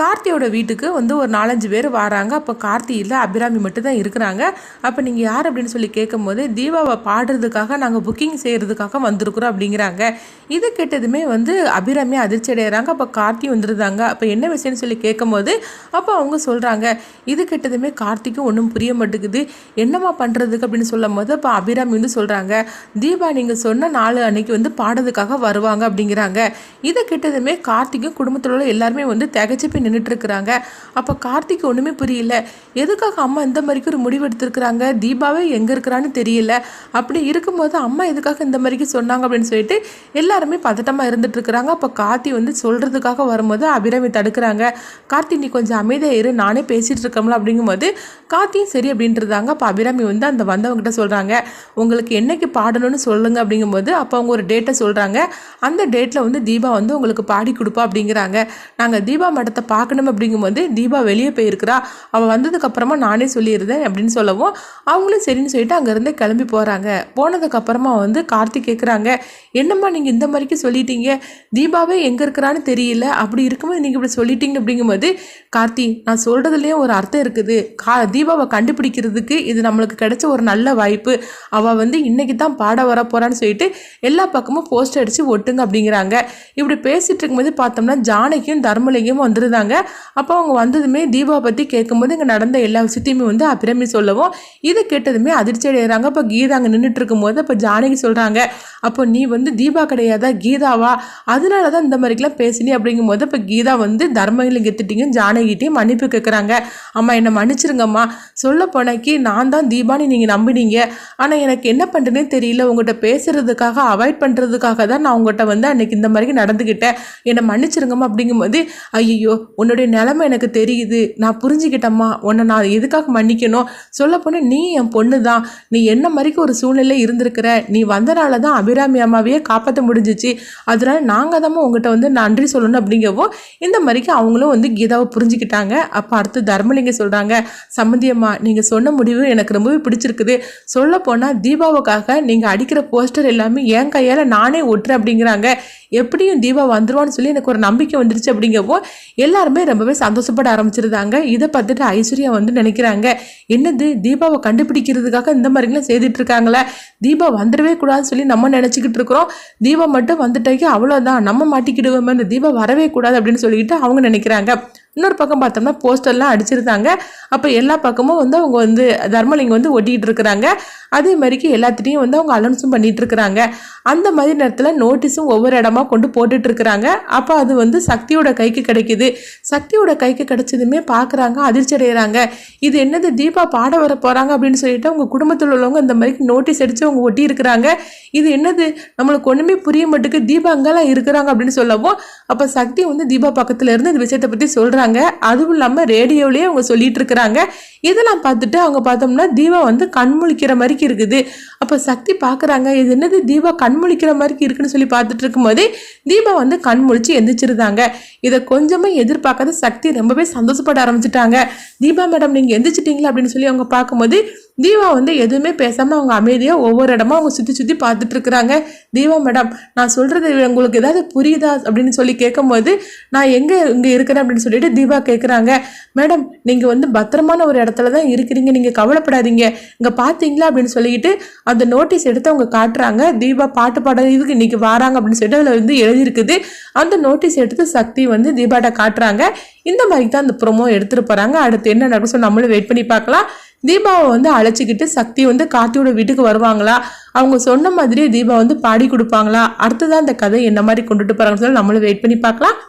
கார்த்தியோட வீட்டுக்கு வந்து ஒரு நாலஞ்சு பேர் வராங்க. அப்போ கார்த்தி இல்லை அபிராமி மட்டும் தான் இருக்கிறாங்க. அப்போ நீங்கள் யார் அப்படின்னு சொல்லி கேட்கும்போது தீபாவை பாடுறதுக்காக நாங்கள் புக்கிங் செய்கிறதுக்காக வந்திருக்குறோம் அப்படிங்கிறாங்க. இது கேட்டதுமே வந்து அபிராமி அதிர்ச்சி அடைகிறாங்க அப்போ கார்த்தி வந்துருந்தாங்க. அப்போ என்ன விஷயம்னு சொல்லி கேட்கும்போது அப்போ அவங்க சொல்கிறாங்க இது கேட்டதுமே கார்த்திக்கும் ஒன்றும் புரிய மாட்டேங்குது. என்னம்மா பண்ணுறதுக்கு அப்படின்னு சொல்லும் போது அப்போ அபிராமி வந்து சொல்கிறாங்க தீபா நீங்கள் சொன்ன நாலு அன்னைக்கு வந்து பாடுறதுக்காக வருவாங்க அப்படிங்கிறாங்க. இதை கேட்டதுமே கார்த்திக்கும் குடும்பத்தில் உள்ள எல்லாருமே வந்து திகச்சு போய் நின்றுட்டுருக்குறாங்க அப்போ கார்த்திக் ஒன்றுமே புரியல. எதுக்காக அம்மா இந்த மாதிரிக்கு ஒரு முடிவு எடுத்திருக்கிறாங்க? தீபாவே எங்கே இருக்கிறான்னு தெரியல. அப்படி இருக்கும்போது அம்மா எதுக்காக இந்த மாதிரிக்கு சொன்னாங்க அப்படின்னு சொல்லிட்டு எல்லாருமே பதட்டமாக இருந்துட்டுருக்குறாங்க அப்போ கார்த்தி வந்து சொல்கிறதுக்காக வரும்போது அபிராமி தடுக்கிறாங்க. கார்த்தி நீ கொஞ்சம் அமைதியாக இரு. நானே பேசிகிட்டு இருக்கோம்ல அப்படிங்கும்போது கார்த்தியும் சரி அப்படின்றதாங்க அப்போ அபிராமி வந்து அந்த வந்தவங்ககிட்ட சொல்கிறாங்க உங்களுக்கு என்னைக்கு பாடணும்னு சொல்லுங்க. அப்படிங்கும்போது அப்போ அவங்க ஒரு டேட்டை சொல்கிறாங்க அந்த டேட்டில் வந்து தீபா வந்து உங்களுக்கு பாடி கொடுப்பா அப்படிங்கிறாங்க. நாங்கள் தீபா மடத்தை பார்க்கணும் அப்படிங்கும்போது தீபா வெளியே போயிருக்கிறா. அவள் வந்ததுக்கப்புறமா நானே சொல்லியிருந்தேன் அப்படின்னு சொல்லவும் அவங்களும் சரின்னு சொல்லிட்டு அங்கேருந்து கிளம்பி போகிறாங்க போனதுக்கப்புறமா வந்து கார்த்திக் கேட்குறாங்க என்னம்மா நீங்கள் இந்த மாதிரிக்கு சொல்லிட்டீங்க? தீபாவே எங்கே இருக்கிறான்னு தெரியல. அப்படி இருக்கும்போது நீங்கள் இப்படி சொல்லிட்டீங்க அப்படிங்கும்போது கார்த்தி நான் சொல்கிறதுலேயே ஒரு அர்த்தம் இருக்குது. கா தீபாவை கண்டுபிடிக்கிறதுக்கு இது நம்மளுக்கு கிடைச்ச ஒரு நல்ல வாய்ப்பு. அவள் வந்து இன்றைக்கி தான் பாட வர போகிறான்னு சொல்லிட்டு எல்லா பக்கமும் போஸ்டர் அடித்து ஒட்டுங்க அப்படிங்கிறாங்க. இப்படி பேசிகிட்டு இருக்கும்போது பார்த்தோம்னா ஜானகியும் தர்மலிங்கமும் வந்துருந்தாங்க. அப்போ அவங்க வந்ததுமே தீபாவை பற்றி கேட்கும்போது இங்கே நடந்த எல்லா விஷயத்தையுமே வந்து அபிரமி சொல்லவும் இதை கேட்டதுமே அதிர்ச்சி அடைகிறாங்க. அப்போ கீதா அங்கே நின்றுட்டு இருக்கும்போது அப்போ ஜானகி சொல்கிறாங்க அப்போ நீ வந்து தீபா கிடையாதா? கீதாவா? அதனால தான் இந்த மாதிரிக்கெல்லாம் பேசினி. அப்படிங்கும் போது இப்போ கீதா வந்து தர்மலிங்கத்திட்டையும் ஜானகிட்டையும் மன்னிப்பு கேட்குறாங்க. அம்மா என்னை மன்னிச்சிருங்கம்மா. சொல்ல போனாக்கி நான் தான் தீபான்னு நீங்கள் நம்பினீங்க. ஆனால் எனக்கு என்ன பண்ணுறதுனே தெரியல. உங்கள்கிட்ட பேசுறதுக்காக அவாய்ட் பண்ணுறதுக்காக தான் நான் உங்கள்கிட்ட வந்து அன்னைக்கு இந்த மாதிரி நடந்துக்கிட்டேன். என்னை மன்னிச்சிருங்கம்மா. அப்படிங்கும்போது ஐயோ உன்னுடைய நிலமை எனக்கு தெரியுது. நான் புரிஞ்சுக்கிட்டம்மா. உன்னை நான் எதுக்காக மன்னிக்கணும்? சொல்லப்போனால் நீ என் பொண்ணு தான் நீ என்ன மாதிரிக்கு ஒரு சூழ்நிலை இருந்திருக்கிற? நீ வந்தனால தான் அபிராமி அம்மாவையே காப்பாற்ற முடிஞ்சிச்சு. அதனால நாங்கள் தான் உங்கள்கிட்ட வந்து நன்றி சொல்லணும் அப்படிங்கவோ இந்த மாதிரிக்கு அவங்களும் வந்து கீதாவை புரிஞ்சுக்கிட்டாங்க. அப்போ அடுத்து தர்மலிங்க சொல்கிறாங்க சம்மந்தியம்மா நீங்கள் சொன்ன முடிவு எனக்கு ரொம்பவே பிடிச்சிருக்குது. சொல்லப்போனால் தீபாவுக்காக நீங்கள் அடிக்கிற போஸ்டர் எல்லாமே என் கையால் நானே ஒட்டுறேன் அப்படிங்கிறாங்க. எப்படியும் தீபா வந்துருவான்னு சொல்லி எனக்கு ஒரு நம்பிக்கை வந்துருச்சு அப்படிங்கப்போ எல்லாருமே ரொம்பவே சந்தோஷப்பட ஆரம்பிச்சிருந்தாங்க. இதை பார்த்துட்டு ஐஸ்வர்யா வந்து நினைக்கிறாங்க என்னது தீபாவை கண்டுபிடிக்கிறதுக்காக இந்த மாதிரிலாம் செய்துட்டு இருக்காங்களே? தீபா வந்துடவே கூடாதுன்னு சொல்லி நம்ம நினச்சிக்கிட்டு இருக்கிறோம். தீபா மட்டும் வந்துட்டாக்கி அவ்வளோதான் நம்ம மாட்டிக்கிடுவோமே இந்த தீபா வரவே கூடாது அப்படின்னு சொல்லிக்கிட்டு அவங்க நினைக்கிறாங்க. இன்னொரு பக்கம் பார்த்தோம்னா போஸ்டர்லாம் அடிச்சிருந்தாங்க. அப்போ எல்லா பக்கமும் வந்து அவங்க வந்து தர்மலிங்கம் வந்து ஒட்டிகிட்டு இருக்கிறாங்க. அதே மாதிரிக்கு எல்லாத்திட்டையும் வந்து அவங்க அலௌன்ஸும் பண்ணிகிட்டு இருக்கிறாங்க. அந்த மாதிரி நேரத்தில் நோட்டீஸும் ஒவ்வொரு இடமா கொண்டு போட்டுட்டு இருக்கிறாங்க. அப்போ அது வந்து சக்தியோட கைக்கு கிடைக்குது. சக்தியோட கைக்கு கிடைச்சதுமே பார்க்குறாங்க அதிர்ச்சி அடைகிறாங்க இது என்னது தீபா பாட வர போகிறாங்க அப்படின்னு சொல்லிட்டு அவங்க குடும்பத்தில் உள்ளவங்க இந்த மாதிரி நோட்டீஸ் அடித்து அவங்க ஒட்டி இருக்கிறாங்க. இது என்னது? நம்மளுக்கு ஒன்றுமே புரிய மாட்டுக்கு தீபா அங்கெல்லாம் இருக்கிறாங்க அப்படின்னு சொல்லவும் அப்போ சக்தி வந்து தீபா பக்கத்தில் இருந்து இந்த விஷயத்தை பற்றி சொல்கிறாங்க சொல்கிறாங்க அதுவும் இல்லாமல் ரேடியோலேயே அவங்க சொல்லிட்டு இருக்கிறாங்க இதெல்லாம் பார்த்துட்டு அவங்க பார்த்தோம்னா தீபா வந்து கண்முழிக்கிற மாதிரிக்கு இருக்குது. அப்போ சக்தி பார்க்குறாங்க இது என்னது தீபா கண்முழிக்கிற மாதிரிக்கு இருக்குன்னு சொல்லி பார்த்துட்டு இருக்கும்போதே தீபா வந்து கண்முழிச்சு எந்திரிச்சிருந்தாங்க. இதை கொஞ்சமாக எதிர்பார்க்காத சக்தி ரொம்பவே சந்தோஷப்பட ஆரம்பிச்சிட்டாங்க. தீபா மேடம் நீங்கள் எந்திரிச்சிட்டிங்களா அப்படின்னு சொல்லி அவங்க பார்க்கும்போது தீபா வந்து எதுவுமே பேசாமல் அவங்க அமைதியாக ஒவ்வொரு இடமா அவங்க சுற்றி சுற்றி பார்த்துட்டு இருக்கிறாங்க. தீபா மேடம் நான் சொல்கிறது உங்களுக்கு ஏதாவது புரியுதா அப்படின்னு சொல்லி கேட்கும்போது நான் எங்கே இங்கே இருக்கிறேன் அப்படின்னு சொல்லிட்டு தீபா கேட்குறாங்க. மேடம் நீங்கள் வந்து பத்திரமான ஒரு இடத்துல தான் இருக்கிறீங்க. நீங்கள் கவலைப்படாதீங்க. இங்கே பார்த்தீங்களா அப்படின்னு சொல்லிட்டு அந்த நோட்டீஸ் எடுத்து அவங்க காட்டுறாங்க. தீபா பாட்டு பாட இதுக்கு இன்னைக்கு வராங்க அப்படின்னு சொல்லிட்டு அதில் வந்து எழுதியிருக்குது. அந்த நோட்டீஸ் எடுத்து சக்தி வந்து தீபாட்ட காட்டுறாங்க. இந்த மாதிரி தான் இந்த ப்ரொமோ எடுத்துகிட்டு போகிறாங்க அடுத்து என்ன நடக்கும் சொல்லி நம்மளும் வெயிட் பண்ணி பார்க்கலாம். தீபாவை வந்து அழைச்சிக்கிட்டு சக்தி வந்து கார்த்தியோட வீட்டுக்கு வருவாங்களா? அவங்க சொன்ன மாதிரியே தீபா வந்து பாடி கொடுப்பாங்களா? அடுத்ததான் அந்த கதை என்ன மாதிரி கொண்டுட்டு போகிறாங்கன்னு சொல்லி நம்மளும் வெயிட் பண்ணி பார்க்கலாம்.